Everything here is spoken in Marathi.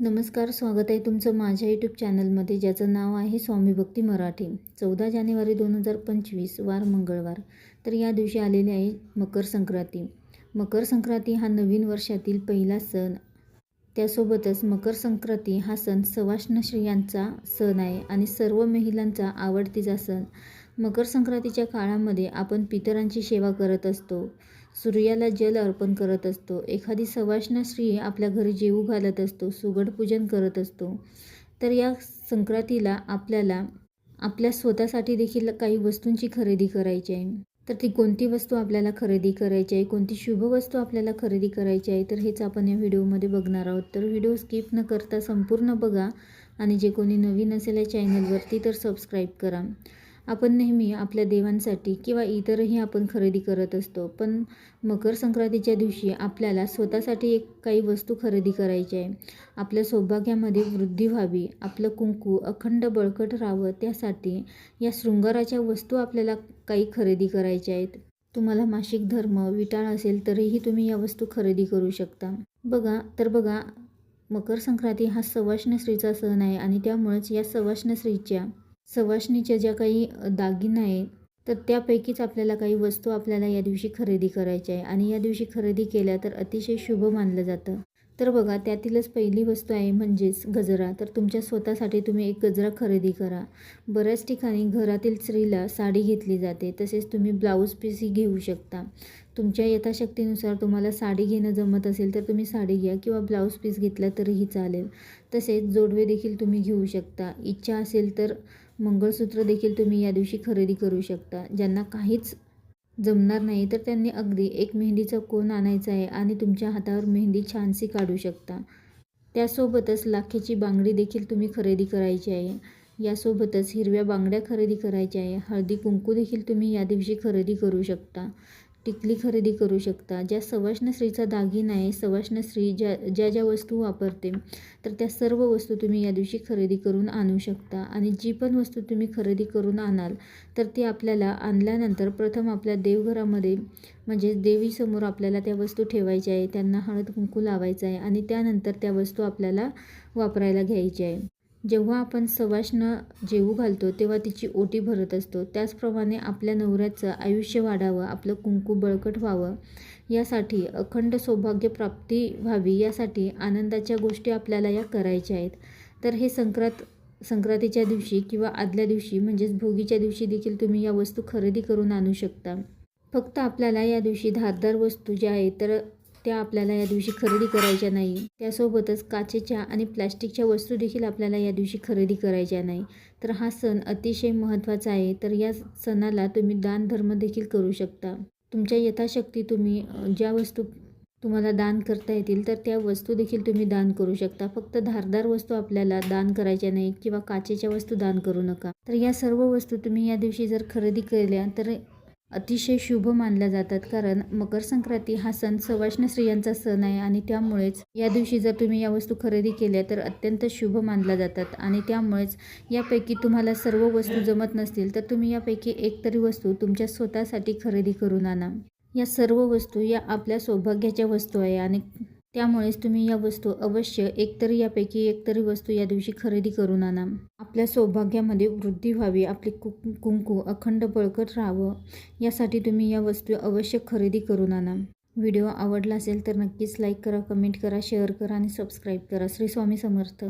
नमस्कार स्वागत आहे तुमचं माझ्या यूट्यूब चॅनलमध्ये ज्याचं नाव आहे स्वामी भक्ती मराठी. चौदा जानेवारी दोन हजार पंचवीस वार मंगळवार. तर या दिवशी आलेली आहे मकर संक्रांती. मकर संक्रांती हा नवीन वर्षातील पहिला सण. त्यासोबतच मकर संक्रांती हा सण सवाष्ण स्त्रियांचा सण आहे आणि सर्व महिलांचा आवडतीचा सण. मकर संक्रांतीच्या काळामध्ये आपण पितरांची सेवा करत असतो. सूर्याला जल अर्पण करत असतो. एखादी सवाष्ण स्त्री आपल्या घरी जेवू घालत असतो सुगड पूजन करत असतो. तर या संक्रांतीला आपल्याला आपल्या स्वतःसाठी देखील काही वस्तूंची खरेदी करायची आहे. तर ती कोणती वस्तू आपल्याला खरेदी करायची आहे? कोणती शुभ वस्तू आपल्याला खरेदी करायची आहे? तर हेच आपण या व्हिडिओमध्ये बघणार आहोत. तर व्हिडिओ स्किप न करता संपूर्ण बघा आणि जे कोणी नवीन असेल या चॅनलवरती तर सबस्क्राईब करा. आपण नेहमी आपल्या देवांसाठी किंवा इतरही आपण खरेदी करत असतो. पण मकर संक्रांतीच्या दिवशी आपल्याला स्वतःसाठी एक काही वस्तू खरेदी करायची आहे. आपल्या सौभाग्यामध्ये वृद्धी व्हावी आपलं कुंकू अखंड बळकट राहावं त्यासाठी या शृंगाराच्या वस्तू आपल्याला काही खरेदी करायच्या आहेत. तुम्हाला मासिक धर्म विटाळ असेल तरीही तुम्ही या वस्तू खरेदी करू शकता. बघा तर बघा मकर संक्रांती हा सवाष्ण स्त्रीचा सण आहे आणि त्यामुळेच या सवाष्ण स्त्रीच्या सवाष्णीच्या ज्या काही दागिना आहेत तर त्यापैकीच आपल्याला काही वस्तू आपल्याला या दिवशी खरेदी करायच्या आहे. आणि या दिवशी खरेदी केल्या तर अतिशय शुभ मानलं जातं. तर बघा त्यातीलच पहिली वस्तू आहे म्हणजेच गजरा. तर तुमच्या स्वतःसाठी तुम्ही एक गजरा खरेदी करा. बऱ्याच ठिकाणी घरातील स्त्रीला साडी घेतली जाते. तसेच तुम्ही ब्लाऊज पीसही घेऊ शकता. तुमच्या यथाशक्तीनुसार तुम्हाला साडी घेणं जमत असेल तर तुम्ही साडी घ्या किंवा ब्लाऊज पीस घेतला तरीही चालेल. तसेच जोडवे देखील तुम्ही घेऊ शकता. इच्छा असेल तर मंगळसूत्र देखील तुम्ही या दिवशी खरेदी करू शकता. ज्यांना काहीच जमणार नाही तर त्यांनी अगदी एक मेहंदीचा कोण आणायचा आहे आणि तुमच्या हातावर मेहंदी छानशी काढू शकता. त्यासोबतच लाखेची बांगडी देखील तुम्ही खरेदी करायची आहे. यासोबतच हिरव्या बांगड्या खरेदी करायच्या आहे. हळदी कुंकू देखील तुम्ही या दिवशी खरेदी करू शकता. टिकली खरेदी करू शकता. ज्या सवाष्णश्रीचा दागिना आहे सवाष्णश्री ज्या ज्या ज्या वस्तू वापरते तर त्या सर्व वस्तू तुम्ही या दिवशी खरेदी करून आणू शकता. आणि जी पण वस्तू तुम्ही खरेदी करून आणाल तर ती आपल्याला आणल्यानंतर प्रथम आपल्या देवघरामध्ये म्हणजे देवीसमोर आपल्याला त्या वस्तू ठेवायच्या आहे. त्यांना हळद कुंकू लावायचं आहे आणि त्यानंतर त्या वस्तू आपल्याला वापरायला घ्यायच्या आहे. जेव्हा आपण सवाष्ण जेवू घालतो तेव्हा तिची ओटी भरत असतो. त्याचप्रमाणे आपल्या नवऱ्याचं आयुष्य वाढावं आपलं कुंकू बळकट व्हावं यासाठी अखंड सौभाग्य प्राप्ती व्हावी यासाठी आनंदाच्या गोष्टी आपल्याला या करायच्या आहेत. तर हे संक्रांत संक्रांतीच्या दिवशी किंवा आदल्या दिवशी म्हणजेच भोगीच्या दिवशी देखील तुम्ही या वस्तू खरेदी करून आणू शकता. फक्त आपल्याला या दिवशी धारदार वस्तू ज्या आहेत तर त्या आपल्याला या दिवशी खरेदी करायच्या नाही. त्यासोबतच काचेच्या आणि प्लॅस्टिकच्या वस्तू देखील आपल्याला या दिवशी खरेदी करायच्या नाही. तर हा सण अतिशय महत्त्वाचा आहे. तर या सणाला तुम्ही दान धर्म देखील करू शकता. तुमच्या यथाशक्ती तुम्ही ज्या वस्तू तुम्हाला दान करता येतील तर त्या वस्तू देखील तुम्ही दान करू शकता. फक्त धारदार वस्तू आपल्याला दान करायच्या नाही किंवा काचेच्या वस्तू दान करू नका. तर या सर्व वस्तू तुम्ही या दिवशी जर खरेदी केल्या तर अतिशय शुभ मानल्या जातात. कारण मकर संक्रांती हा सण सवाष्ण स्त्रियांचा सण आहे आणि त्यामुळेच या दिवशी जर तुम्ही या वस्तू खरेदी केल्या तर अत्यंत शुभ मानल्या जातात. आणि त्यामुळेच यापैकी तुम्हाला सर्व वस्तू जमत नसतील तर तुम्ही यापैकी एक तरी वस्तू तुमच्या स्वतःसाठी खरेदी करून आणा. या सर्व वस्तू या आपल्या सौभाग्याच्या वस्तू आहे आणि त्यामुळेच तुम्ही या वस्तू अवश्य एकतरी यापैकी एकतरी वस्तू या दिवशी खरेदी करून आणा. आपल्या सौभाग्यामध्ये वृद्धी व्हावी आपले कु कुंकू अखंड बळकट राहावं यासाठी तुम्ही या वस्तू अवश्य खरेदी करून आणा. व्हिडिओ आवडला असेल तर नक्कीच लाईक करा कमेंट करा शेअर करा आणि सबस्क्राईब करा. श्री स्वामी समर्थ.